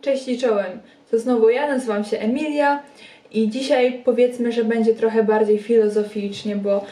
Cześć i czołem. To znowu ja, nazywam się Emilia i dzisiaj powiedzmy, że będzie trochę bardziej filozoficznie, bo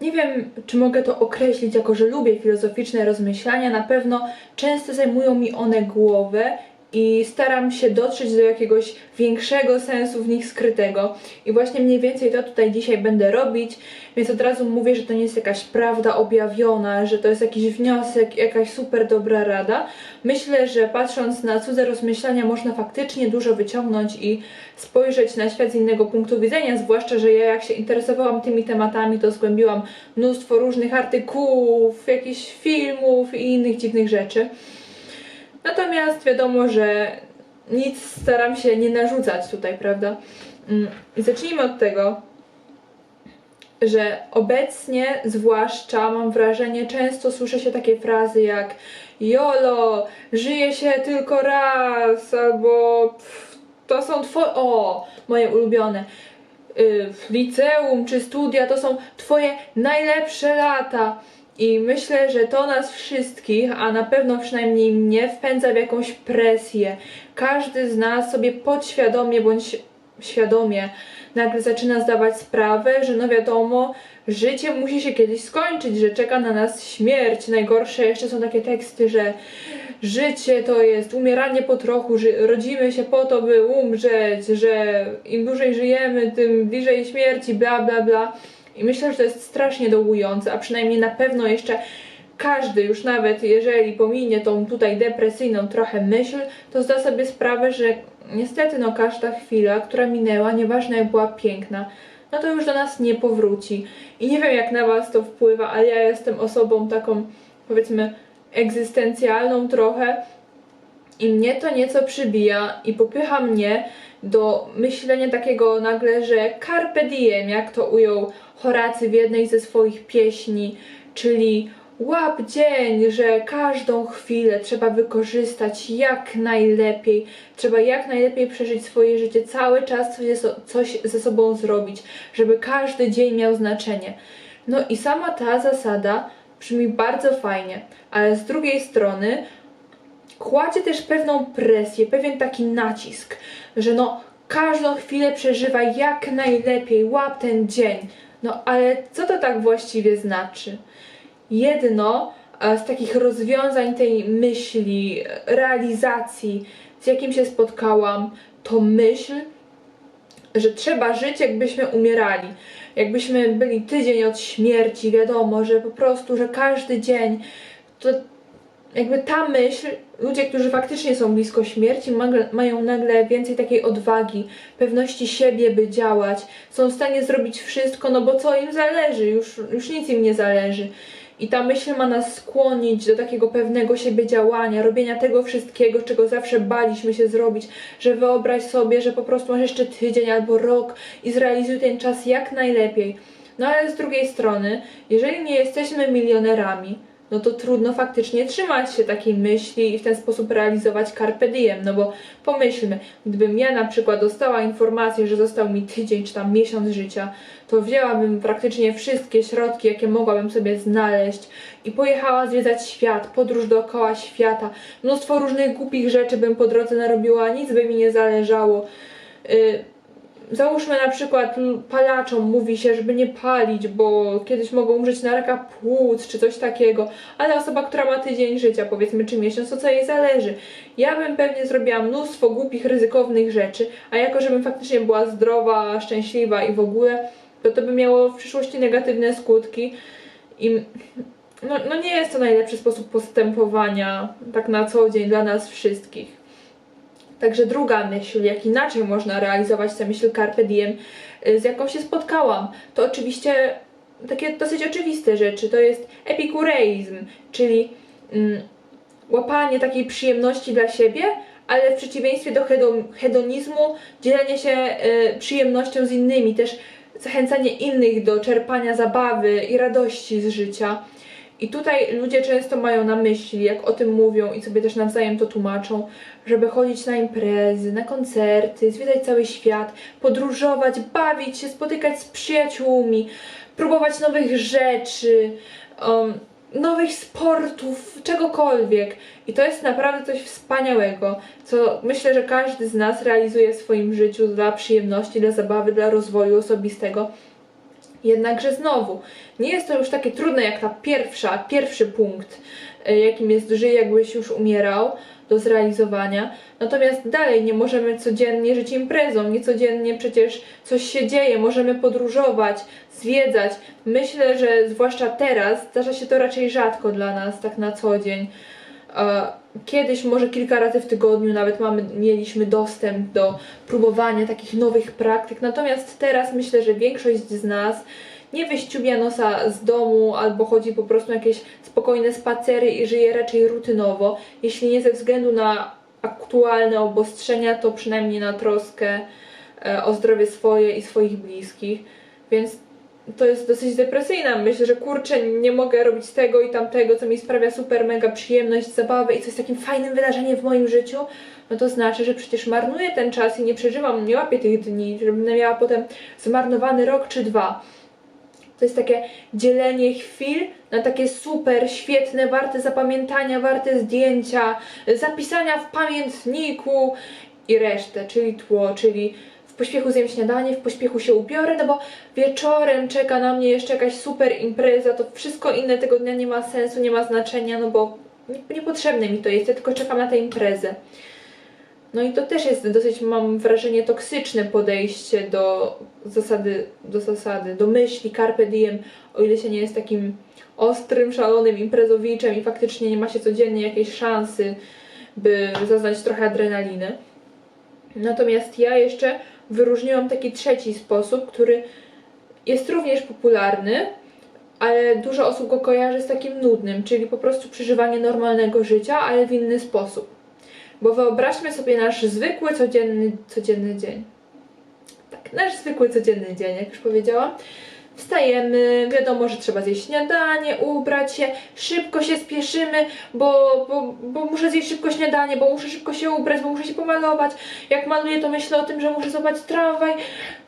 nie wiem, czy mogę to określić jako, że lubię filozoficzne rozmyślania. Na pewno często zajmują mi one głowę i staram się dotrzeć do jakiegoś większego sensu w nich skrytego. I właśnie mniej więcej to tutaj dzisiaj będę robić, więc od razu mówię, że to nie jest jakaś prawda objawiona, że to jest jakiś wniosek, jakaś super dobra rada. Myślę, że patrząc na cudze rozmyślania można faktycznie dużo wyciągnąć i spojrzeć na świat z innego punktu widzenia, zwłaszcza, że ja jak się interesowałam tymi tematami, to zgłębiłam mnóstwo różnych artykułów, jakichś filmów i innych dziwnych rzeczy. Natomiast wiadomo, że nic staram się nie narzucać tutaj, prawda? Mm, zacznijmy od tego, że obecnie, zwłaszcza mam wrażenie, często słyszę się takie frazy jak YOLO, żyje się tylko raz, albo pff, to są twoje, o, moje ulubione, y, liceum czy studia to są twoje najlepsze lata. I myślę, że to nas wszystkich, a na pewno przynajmniej mnie, wpędza w jakąś presję. Każdy z nas sobie podświadomie bądź świadomie nagle zaczyna zdawać sprawę, że no wiadomo, życie musi się kiedyś skończyć, że czeka na nas śmierć. Najgorsze jeszcze są takie teksty, że życie to jest umieranie po trochu, ży- rodzimy się po to, by umrzeć, że im dłużej żyjemy, tym bliżej śmierci, bla bla bla. I myślę, że to jest strasznie dołujące, a przynajmniej na pewno jeszcze każdy, już nawet jeżeli pominie tą tutaj depresyjną trochę myśl, to zda sobie sprawę, że niestety no każda chwila, która minęła, nieważna jak była piękna, no to już do nas nie powróci. I nie wiem jak na was to wpływa, ale ja jestem osobą taką powiedzmy egzystencjalną trochę i mnie to nieco przybija i popycha mnie do myślenia takiego nagle, że carpe diem, jak to ujął Horacy w jednej ze swoich pieśni, czyli łap dzień, że każdą chwilę trzeba wykorzystać jak najlepiej, trzeba jak najlepiej przeżyć swoje życie, cały czas coś ze, sobą zrobić, żeby każdy dzień miał znaczenie. No i sama ta zasada brzmi bardzo fajnie, ale z drugiej strony kładzie też pewną presję, pewien taki nacisk, że no każdą chwilę przeżywaj jak najlepiej, łap ten dzień. No ale co to tak właściwie znaczy? Jedno e, z takich rozwiązań tej myśli, e, realizacji, z jakim się spotkałam, to myśl, że trzeba żyć, jakbyśmy umierali. Jakbyśmy byli tydzień od śmierci, wiadomo, że po prostu, że każdy dzień to jakby ta myśl, ludzie, którzy faktycznie są blisko śmierci, mają nagle więcej takiej odwagi, pewności siebie, by działać, są w stanie zrobić wszystko, no bo co im zależy, już, już nic im nie zależy. I ta myśl ma nas skłonić do takiego pewnego siebie działania, robienia tego wszystkiego, czego zawsze baliśmy się zrobić, że wyobraź sobie, że po prostu masz jeszcze tydzień albo rok i zrealizuj ten czas jak najlepiej. No ale z drugiej strony, jeżeli nie jesteśmy milionerami, no to trudno faktycznie trzymać się takiej myśli i w ten sposób realizować carpe diem, no bo pomyślmy, gdybym ja na przykład dostała informację, że został mi tydzień czy tam miesiąc życia, to wzięłabym praktycznie wszystkie środki, jakie mogłabym sobie znaleźć i pojechała zwiedzać świat, podróż dookoła świata, mnóstwo różnych głupich rzeczy bym po drodze narobiła, nic by mi nie zależało. Y, Załóżmy na przykład palaczom mówi się, żeby nie palić, bo kiedyś mogą umrzeć na raka płuc czy coś takiego, ale osoba, która ma tydzień życia, powiedzmy, czy miesiąc, to co jej zależy. Ja bym pewnie zrobiła mnóstwo głupich, ryzykownych rzeczy, a jako, żebym faktycznie była zdrowa, szczęśliwa i w ogóle, to to by miało w przyszłości negatywne skutki i no, no nie jest to najlepszy sposób postępowania tak na co dzień dla nas wszystkich. Także druga myśl, jak inaczej można realizować tę myśl Carpe Diem, y, z jaką się spotkałam, to oczywiście takie dosyć oczywiste rzeczy. To jest epikureizm, czyli mm, łapanie takiej przyjemności dla siebie, ale w przeciwieństwie do hedon, hedonizmu, dzielenie się y, przyjemnością z innymi, też zachęcanie innych do czerpania zabawy i radości z życia. I tutaj ludzie często mają na myśli, jak o tym mówią i sobie też nawzajem to tłumaczą, żeby chodzić na imprezy, na koncerty, zwiedzać cały świat, podróżować, bawić się, spotykać z przyjaciółmi, próbować nowych rzeczy, um, nowych sportów, czegokolwiek. I to jest naprawdę coś wspaniałego, co myślę, że każdy z nas realizuje w swoim życiu dla przyjemności, dla zabawy, dla rozwoju osobistego. Jednakże znowu, nie jest to już takie trudne jak ta pierwsza, pierwszy punkt, e, jakim jest żyj jakbyś już umierał, do zrealizowania. Natomiast dalej nie możemy codziennie żyć imprezą, nie codziennie przecież coś się dzieje, możemy podróżować, zwiedzać. Myślę, że zwłaszcza teraz zdarza się to raczej rzadko dla nas, tak na co dzień. Kiedyś, może kilka razy w tygodniu, nawet mamy, mieliśmy dostęp do próbowania takich nowych praktyk. Natomiast teraz myślę, że większość z nas nie wyściubia nosa z domu albo chodzi po prostu na jakieś spokojne spacery i żyje raczej rutynowo. Jeśli nie ze względu na aktualne obostrzenia, to przynajmniej na troskę e, o zdrowie swoje i swoich bliskich. Więc to jest dosyć depresyjna. Myślę, że kurczę, nie mogę robić tego i tamtego, co mi sprawia super mega przyjemność, zabawę i co jest takim fajnym wydarzeniem w moim życiu, no to znaczy, że przecież marnuję ten czas i nie przeżywam, nie łapię tych dni, żebym miała potem zmarnowany rok czy dwa. To jest takie dzielenie chwil na takie super, świetne, warte zapamiętania, warte zdjęcia, zapisania w pamiętniku i resztę, czyli tło, czyli pośpiechu zjem śniadanie, w pośpiechu się ubiorę, no bo wieczorem czeka na mnie jeszcze jakaś super impreza, to wszystko inne tego dnia nie ma sensu, nie ma znaczenia, no bo nie- niepotrzebne mi to jest, ja tylko czekam na tę imprezę. No i to też jest dosyć, mam wrażenie, toksyczne podejście do zasady, do zasady, do myśli carpe diem, o ile się nie jest takim ostrym, szalonym imprezowiczem i faktycznie nie ma się codziennie jakiejś szansy, by zaznać trochę adrenaliny. Natomiast ja jeszcze wyróżniłam taki trzeci sposób, który jest również popularny, ale dużo osób go kojarzy z takim nudnym, czyli po prostu przeżywanie normalnego życia, ale w inny sposób. Bo wyobraźmy sobie nasz zwykły, codzienny, codzienny dzień. Tak, nasz zwykły, codzienny dzień, jak już powiedziałam. Wstajemy, wiadomo, że trzeba zjeść śniadanie, ubrać się, szybko się spieszymy, bo, bo, bo muszę zjeść szybko śniadanie, bo muszę szybko się ubrać, bo muszę się pomalować. Jak maluję, to myślę o tym, że muszę zobaczyć tramwaj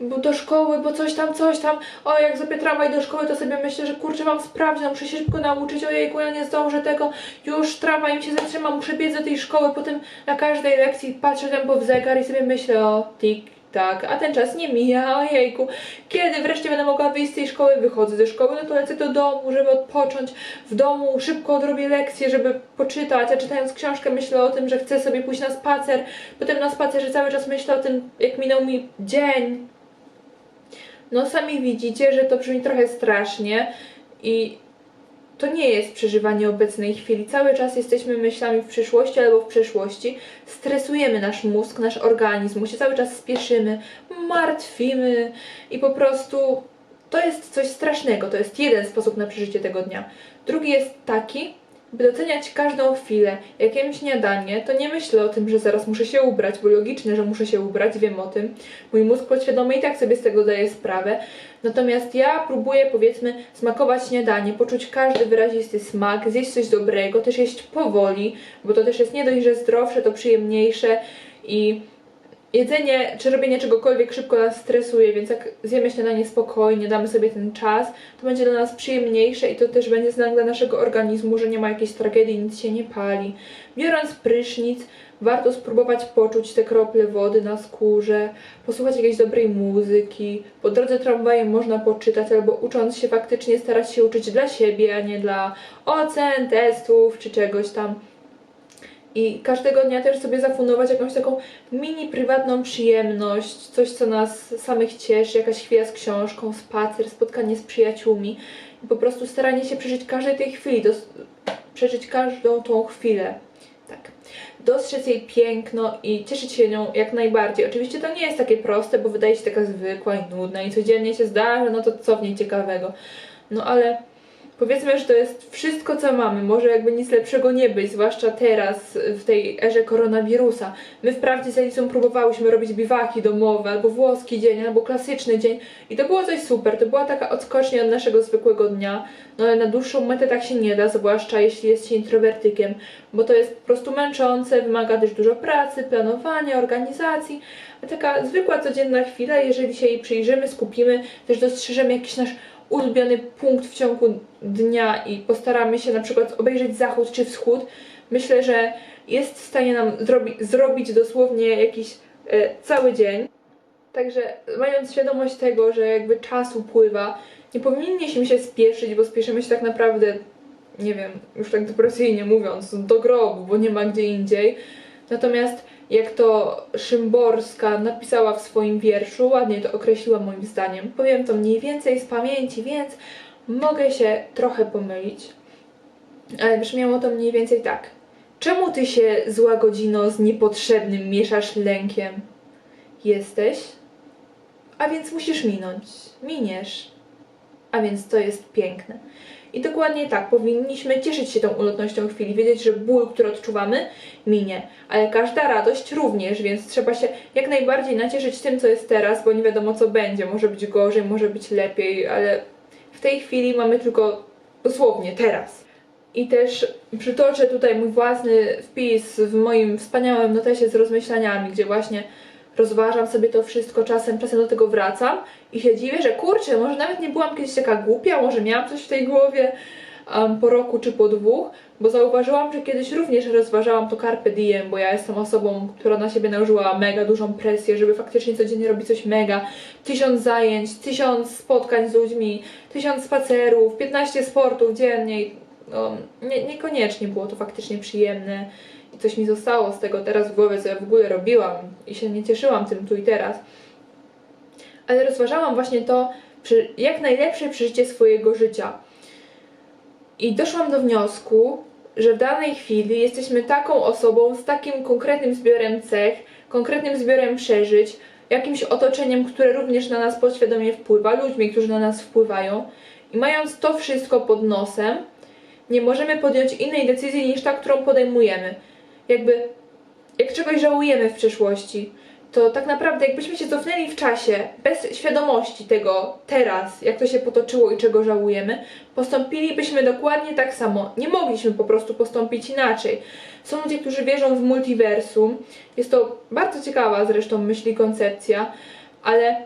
bo do szkoły, bo coś tam, coś tam. O, jak zrobię tramwaj do szkoły, to sobie myślę, że kurczę, mam sprawdzić, muszę się szybko nauczyć, ojejku, ja nie zdążę tego, już tramwaj mi się zatrzyma, muszę biec do tej szkoły, potem na każdej lekcji patrzę tempo w zegar i sobie myślę o tik, tak, a ten czas nie mija, ojejku, kiedy wreszcie będę mogła wyjść z tej szkoły, wychodzę ze szkoły, no to lecę do domu, żeby odpocząć, w domu szybko odrobię lekcję, żeby poczytać, a czytając książkę myślę o tym, że chcę sobie pójść na spacer, potem na spacerze cały czas myślę o tym, jak minął mi dzień, no sami widzicie, że to brzmi trochę strasznie i to nie jest przeżywanie obecnej chwili. Cały czas jesteśmy myślami w przyszłości albo w przeszłości. Stresujemy nasz mózg, nasz organizm, mu się cały czas spieszymy, martwimy i po prostu to jest coś strasznego. To jest jeden sposób na przeżycie tego dnia. Drugi jest taki, by doceniać każdą chwilę. Jak śniadanie, to nie myślę o tym, że zaraz muszę się ubrać, bo logiczne, że muszę się ubrać, wiem o tym. Mój mózg podświadomy i tak sobie z tego daje sprawę. Natomiast ja próbuję, powiedzmy, smakować śniadanie, poczuć każdy wyrazisty smak, zjeść coś dobrego, też jeść powoli, bo to też jest nie dość, że zdrowsze, to przyjemniejsze i jedzenie czy robienie czegokolwiek szybko nas stresuje, więc jak zjemy śniadanie spokojnie, damy sobie ten czas, to będzie dla nas przyjemniejsze i to też będzie znak dla naszego organizmu, że nie ma jakiejś tragedii, nic się nie pali. Biorąc prysznic, warto spróbować poczuć te krople wody na skórze, posłuchać jakiejś dobrej muzyki. Po drodze tramwajem można poczytać albo ucząc się faktycznie starać się uczyć dla siebie, a nie dla ocen, testów czy czegoś tam. I każdego dnia też sobie zafundować jakąś taką mini prywatną przyjemność, coś co nas samych cieszy, jakaś chwila z książką, spacer, spotkanie z przyjaciółmi i po prostu staranie się przeżyć każdej tej chwili, przeżyć każdą tą chwilę. Tak. Dostrzec jej piękno i cieszyć się nią jak najbardziej. Oczywiście to nie jest takie proste, bo wydaje się taka zwykła i nudna i codziennie się zdarza, no to co w niej ciekawego. No ale Powiedzmy, że to jest wszystko, co mamy. Może jakby nic lepszego nie być, zwłaszcza teraz, w tej erze koronawirusa. My wprawdzie z Elicą próbowałyśmy robić biwaki domowe, albo włoski dzień, albo klasyczny dzień i to było coś super. To była taka odskocznia od naszego zwykłego dnia, no ale na dłuższą metę tak się nie da, zwłaszcza jeśli jest się introwertykiem, bo to jest po prostu męczące, wymaga też dużo pracy, planowania, organizacji. A taka zwykła, codzienna chwila, jeżeli się jej przyjrzymy, skupimy, też dostrzeżemy jakiś nasz ulubiony punkt w ciągu dnia i postaramy się na przykład obejrzeć zachód czy wschód, myślę, że jest w stanie nam zrobi zrobić dosłownie jakiś e, cały dzień. Także mając świadomość tego, że jakby czas upływa, nie powinniśmy się spieszyć, bo spieszymy się tak naprawdę, nie wiem, już tak depresyjnie mówiąc, do grobu, bo nie ma gdzie indziej. Natomiast jak to Szymborska napisała w swoim wierszu, ładnie to określiła moim zdaniem. Powiem to mniej więcej z pamięci, więc mogę się trochę pomylić. Ale brzmiało to mniej więcej tak. Czemu ty się, zła godzino, z niepotrzebnym mieszasz lękiem? Jesteś? A więc musisz minąć. Miniesz. A więc to jest piękne. I dokładnie tak, powinniśmy cieszyć się tą ulotnością chwili, wiedzieć, że ból, który odczuwamy, minie, ale każda radość również, więc trzeba się jak najbardziej nacieszyć tym, co jest teraz, bo nie wiadomo, co będzie. Może być gorzej, może być lepiej, ale w tej chwili mamy tylko dosłownie teraz. I też przytoczę tutaj mój własny wpis w moim wspaniałym notesie z rozmyślaniami, gdzie właśnie rozważam sobie to wszystko czasem, czasem do tego wracam i się dziwię, że kurczę, może nawet nie byłam kiedyś taka głupia, może miałam coś w tej głowie um, po roku czy po dwóch, bo zauważyłam, że kiedyś również rozważałam to carpe diem, bo ja jestem osobą, która na siebie nałożyła mega dużą presję, żeby faktycznie codziennie robić coś mega. Tysiąc zajęć, tysiąc spotkań z ludźmi, tysiąc spacerów, 15 sportów dziennie. No, nie, niekoniecznie było to faktycznie przyjemne coś mi zostało z tego teraz w głowie, co ja w ogóle robiłam i się nie cieszyłam tym tu i teraz. Ale rozważałam właśnie to, jak najlepsze przeżycie swojego życia. I doszłam do wniosku, że w danej chwili jesteśmy taką osobą z takim konkretnym zbiorem cech, konkretnym zbiorem przeżyć, jakimś otoczeniem, które również na nas podświadomie wpływa, ludźmi, którzy na nas wpływają. I mając to wszystko pod nosem, nie możemy podjąć innej decyzji niż ta, którą podejmujemy. Jakby, jak czegoś żałujemy w przeszłości, to tak naprawdę jakbyśmy się cofnęli w czasie, bez świadomości tego teraz, jak to się potoczyło i czego żałujemy, postąpilibyśmy dokładnie tak samo. Nie mogliśmy po prostu postąpić inaczej. Są ludzie, którzy wierzą w multiversum. Jest to bardzo ciekawa zresztą myśli koncepcja, ale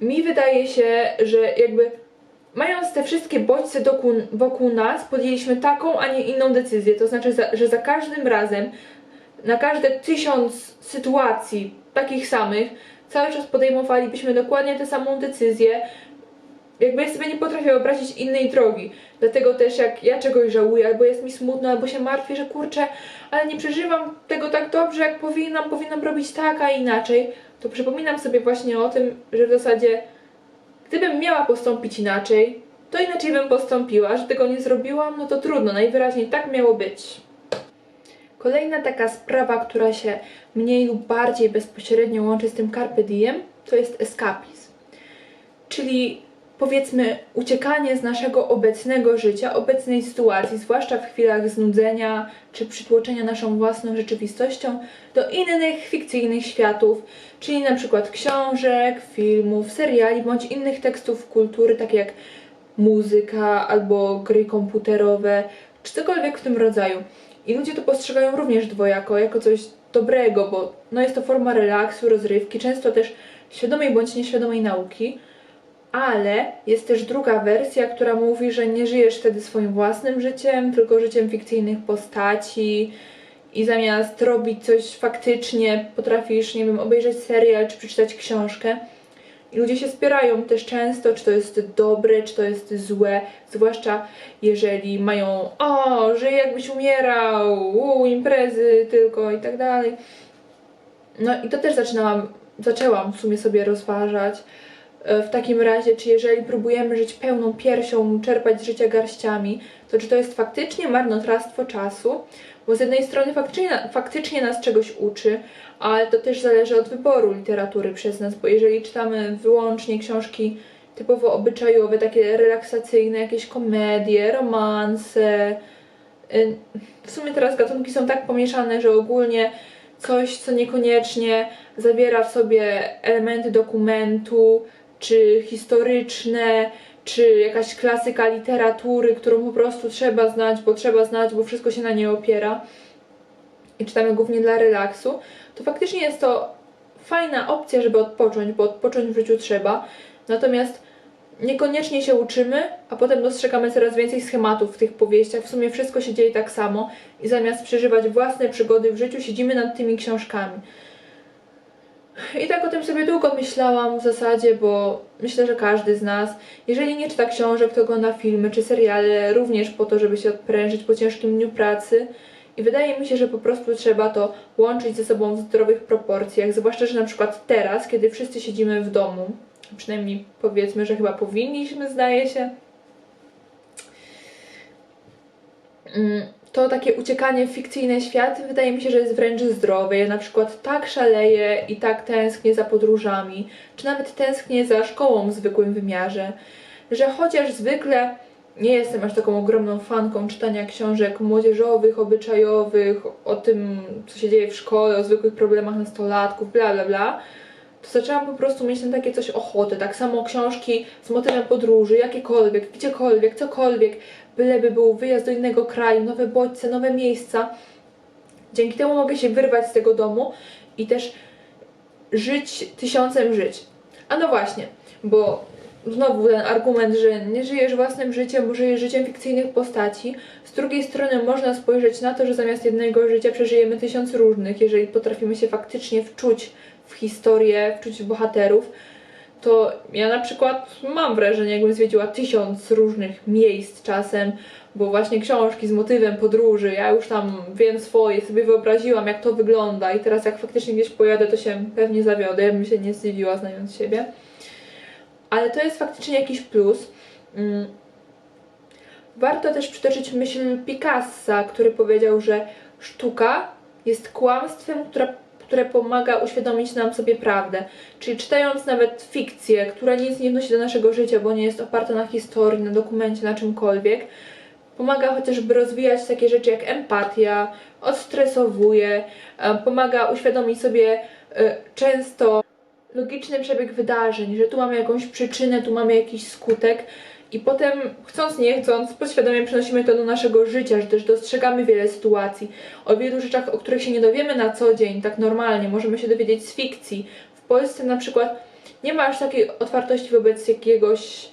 mi wydaje się, że jakby mając te wszystkie bodźce doku, wokół nas, podjęliśmy taką, a nie inną decyzję. To znaczy, za, że za każdym razem, na każde tysiąc sytuacji takich samych, cały czas podejmowalibyśmy dokładnie tę samą decyzję. Jakby ja sobie nie potrafię wyobrazić innej drogi. Dlatego też jak ja czegoś żałuję, albo jest mi smutno, albo się martwię, że kurczę, ale nie przeżywam tego tak dobrze, jak powinnam, powinnam robić tak, a inaczej, to przypominam sobie właśnie o tym, że w zasadzie Gdybym miała postąpić inaczej, to inaczej bym postąpiła. Że tego nie zrobiłam, no to trudno, najwyraźniej tak miało być. Kolejna taka sprawa, która się mniej lub bardziej bezpośrednio łączy z tym carpe diem, to jest eskapizm. Czyli powiedzmy uciekanie z naszego obecnego życia, obecnej sytuacji, zwłaszcza w chwilach znudzenia czy przytłoczenia naszą własną rzeczywistością do innych fikcyjnych światów, czyli na przykład książek, filmów, seriali bądź innych tekstów kultury, takie jak muzyka albo gry komputerowe, czy cokolwiek w tym rodzaju. I ludzie to postrzegają również dwojako, jako coś dobrego, bo no jest to forma relaksu, rozrywki, często też świadomej bądź nieświadomej nauki ale jest też druga wersja, która mówi, że nie żyjesz wtedy swoim własnym życiem, tylko życiem fikcyjnych postaci i zamiast robić coś faktycznie, potrafisz, nie wiem, obejrzeć serial czy przeczytać książkę. I ludzie się spierają też często, czy to jest dobre, czy to jest złe, zwłaszcza jeżeli mają o, że jakbyś umierał, u, imprezy tylko i tak dalej. No i to też zaczynałam, zaczęłam w sumie sobie rozważać, w takim razie, czy jeżeli próbujemy żyć pełną piersią, czerpać z życia garściami, to czy to jest faktycznie marnotrawstwo czasu? Bo z jednej strony faktycznie, faktycznie nas czegoś uczy, ale to też zależy od wyboru literatury przez nas, bo jeżeli czytamy wyłącznie książki typowo obyczajowe, takie relaksacyjne, jakieś komedie, romanse. Y, W sumie teraz gatunki są tak pomieszane, że ogólnie coś, co niekoniecznie zawiera w sobie elementy dokumentu, czy historyczne, czy jakaś klasyka literatury, którą po prostu trzeba znać, bo trzeba znać, bo wszystko się na niej opiera i czytamy głównie dla relaksu, to faktycznie jest to fajna opcja, żeby odpocząć, bo odpocząć w życiu trzeba. Natomiast niekoniecznie się uczymy, a potem dostrzegamy coraz więcej schematów w tych powieściach. W sumie wszystko się dzieje tak samo i zamiast przeżywać własne przygody w życiu, siedzimy nad tymi książkami. I tak o tym sobie długo myślałam w zasadzie, bo myślę, że każdy z nas, jeżeli nie czyta książek, to ogląda filmy czy seriale również po to, żeby się odprężyć po ciężkim dniu pracy. I wydaje mi się, że po prostu trzeba to łączyć ze sobą w zdrowych proporcjach, zwłaszcza, że na przykład teraz, kiedy wszyscy siedzimy w domu, przynajmniej powiedzmy, że chyba powinniśmy, zdaje się, Mm, to takie uciekanie w fikcyjne światy wydaje mi się, że jest wręcz zdrowe. Ja na przykład tak szaleję i tak tęsknię za podróżami, czy nawet tęsknię za szkołą w zwykłym wymiarze, że chociaż zwykle nie jestem aż taką ogromną fanką czytania książek młodzieżowych, obyczajowych, o tym, co się dzieje w szkole, o zwykłych problemach nastolatków, bla bla bla, to zaczęłam po prostu mieć na takie coś ochotę. Tak samo książki z motywem podróży, jakiekolwiek, gdziekolwiek, cokolwiek, byleby był wyjazd do innego kraju, nowe bodźce, nowe miejsca. Dzięki temu mogę się wyrwać z tego domu i też żyć tysiącem żyć. A no właśnie, bo znowu ten argument, że nie żyjesz własnym życiem, bo żyjesz życiem fikcyjnych postaci. Z drugiej strony można spojrzeć na to, że zamiast jednego życia przeżyjemy tysiąc różnych, jeżeli potrafimy się faktycznie wczuć w historię, wczuć w bohaterów, to ja na przykład mam wrażenie, jakbym zwiedziła tysiąc różnych miejsc czasem, bo właśnie książki z motywem podróży, ja już tam wiem swoje, sobie wyobraziłam jak to wygląda i teraz jak faktycznie gdzieś pojadę, to się pewnie zawiodę, ja bym się nie zdziwiła znając siebie. Ale to jest faktycznie jakiś plus. Mm. Warto też przytoczyć myśl Picassa, który powiedział, że sztuka jest kłamstwem, która które pomaga uświadomić nam sobie prawdę. Czyli czytając nawet fikcję, która nic nie wnosi do naszego życia, bo nie jest oparta na historii, na dokumencie, na czymkolwiek, pomaga chociażby rozwijać takie rzeczy jak empatia, odstresowuje, e, pomaga uświadomić sobie e, często logiczny przebieg wydarzeń, że tu mamy jakąś przyczynę, tu mamy jakiś skutek. I potem, chcąc nie chcąc, podświadomie przenosimy to do naszego życia, że też dostrzegamy wiele sytuacji. O wielu rzeczach, o których się nie dowiemy na co dzień, tak normalnie, możemy się dowiedzieć z fikcji. W Polsce na przykład nie ma aż takiej otwartości wobec jakiegoś.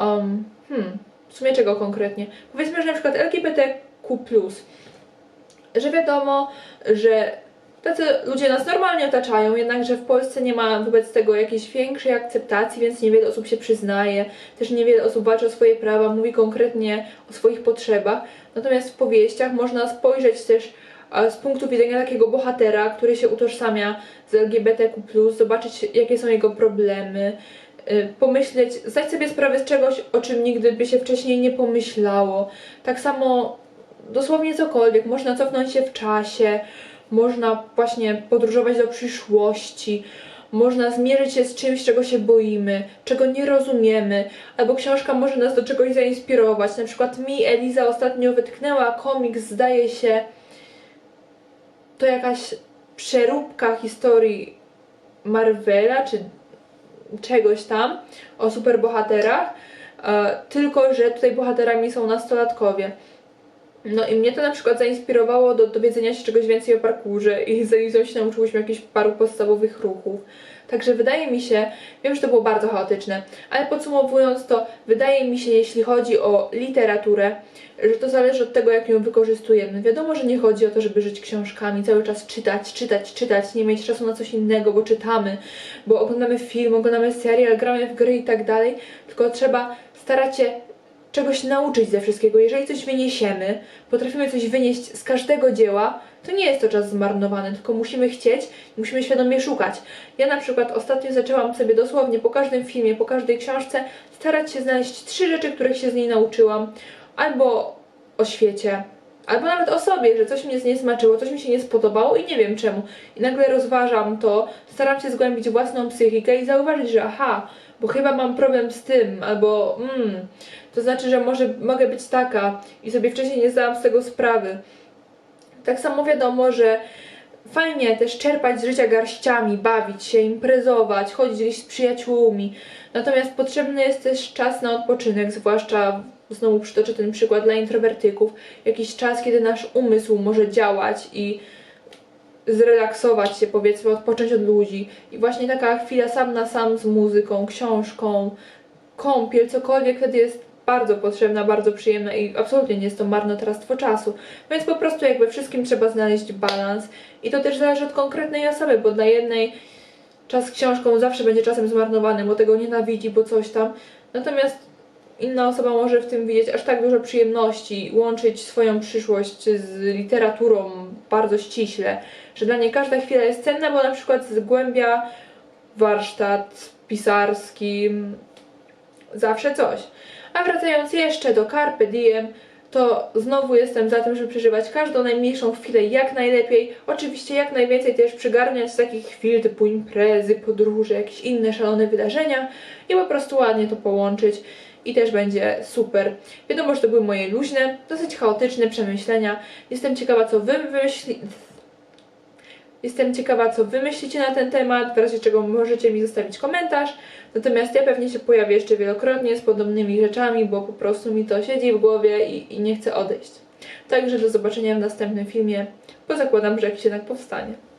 Um, hmm, w sumie czego konkretnie? Powiedzmy, że na przykład LGBTQ, że wiadomo, że tacy ludzie nas normalnie otaczają, jednakże w Polsce nie ma wobec tego jakiejś większej akceptacji, więc niewiele osób się przyznaje, też niewiele osób walczy o swoje prawa, mówi konkretnie o swoich potrzebach. Natomiast w powieściach można spojrzeć też z punktu widzenia takiego bohatera, który się utożsamia z LGBTQ, zobaczyć jakie są jego problemy, y, pomyśleć, zdać sobie sprawę z czegoś, o czym nigdy by się wcześniej nie pomyślało. Tak samo dosłownie cokolwiek, można cofnąć się w czasie, można właśnie podróżować do przyszłości, można zmierzyć się z czymś, czego się boimy, czego nie rozumiemy, albo książka może nas do czegoś zainspirować. Na przykład mi Eliza ostatnio wytknęła komiks, zdaje się, to jakaś przeróbka historii Marvela, czy czegoś tam, o superbohaterach, e, tylko że tutaj bohaterami są nastolatkowie. No i mnie to na przykład zainspirowało do dowiedzenia się czegoś więcej o parkurze i z Elizą się nauczyłyśmy jakichś paru podstawowych ruchów. Także wydaje mi się, wiem, że to było bardzo chaotyczne, ale podsumowując to, wydaje mi się, jeśli chodzi o literaturę, że to zależy od tego, jak ją wykorzystujemy. Wiadomo, że nie chodzi o to, żeby żyć książkami, cały czas czytać, czytać, czytać, nie mieć czasu na coś innego, bo czytamy, bo oglądamy film, oglądamy serial, gramy w gry i tak dalej, tylko trzeba starać się czegoś nauczyć ze wszystkiego. Jeżeli coś wyniesiemy, potrafimy coś wynieść z każdego dzieła, to nie jest to czas zmarnowany, tylko musimy chcieć musimy świadomie szukać. Ja na przykład ostatnio zaczęłam sobie dosłownie po każdym filmie, po każdej książce starać się znaleźć trzy rzeczy, których się z niej nauczyłam. Albo o świecie, albo nawet o sobie, że coś mnie z niej smaczyło, coś mi się nie spodobało i nie wiem czemu. I nagle rozważam to, staram się zgłębić własną psychikę i zauważyć, że aha, bo chyba mam problem z tym, albo mm, to znaczy, że może mogę być taka i sobie wcześniej nie zdałam z tego sprawy. Tak samo wiadomo, że fajnie też czerpać z życia garściami, bawić się, imprezować, chodzić gdzieś z przyjaciółmi. Natomiast potrzebny jest też czas na odpoczynek, zwłaszcza znowu przytoczę ten przykład dla introwertyków, jakiś czas, kiedy nasz umysł może działać i zrelaksować się, powiedzmy, odpocząć od ludzi. I właśnie taka chwila sam na sam z muzyką, książką, kąpiel, cokolwiek wtedy jest bardzo potrzebna, bardzo przyjemna i absolutnie nie jest to marnotrawstwo czasu. Więc po prostu jak we wszystkim trzeba znaleźć balans i to też zależy od konkretnej osoby, bo dla jednej czas z książką zawsze będzie czasem zmarnowany, bo tego nienawidzi, bo coś tam. Natomiast inna osoba może w tym widzieć aż tak dużo przyjemności, łączyć swoją przyszłość z literaturą bardzo ściśle, że dla niej każda chwila jest cenna, bo na przykład zgłębia warsztat pisarski, zawsze coś. A wracając jeszcze do Carpe Diem, to znowu jestem za tym, żeby przeżywać każdą najmniejszą chwilę jak najlepiej. Oczywiście jak najwięcej też przygarniać z takich chwil typu imprezy, podróże, jakieś inne szalone wydarzenia i po prostu ładnie to połączyć i też będzie super. Wiadomo, że to były moje luźne, dosyć chaotyczne przemyślenia. Jestem ciekawa, co wy wymyśli... Jestem ciekawa, co wy myślicie na ten temat, w razie czego możecie mi zostawić komentarz. Natomiast ja pewnie się pojawię jeszcze wielokrotnie z podobnymi rzeczami, bo po prostu mi to siedzi w głowie i, i nie chcę odejść. Także do zobaczenia w następnym filmie, bo zakładam, że jakiś jednak powstanie.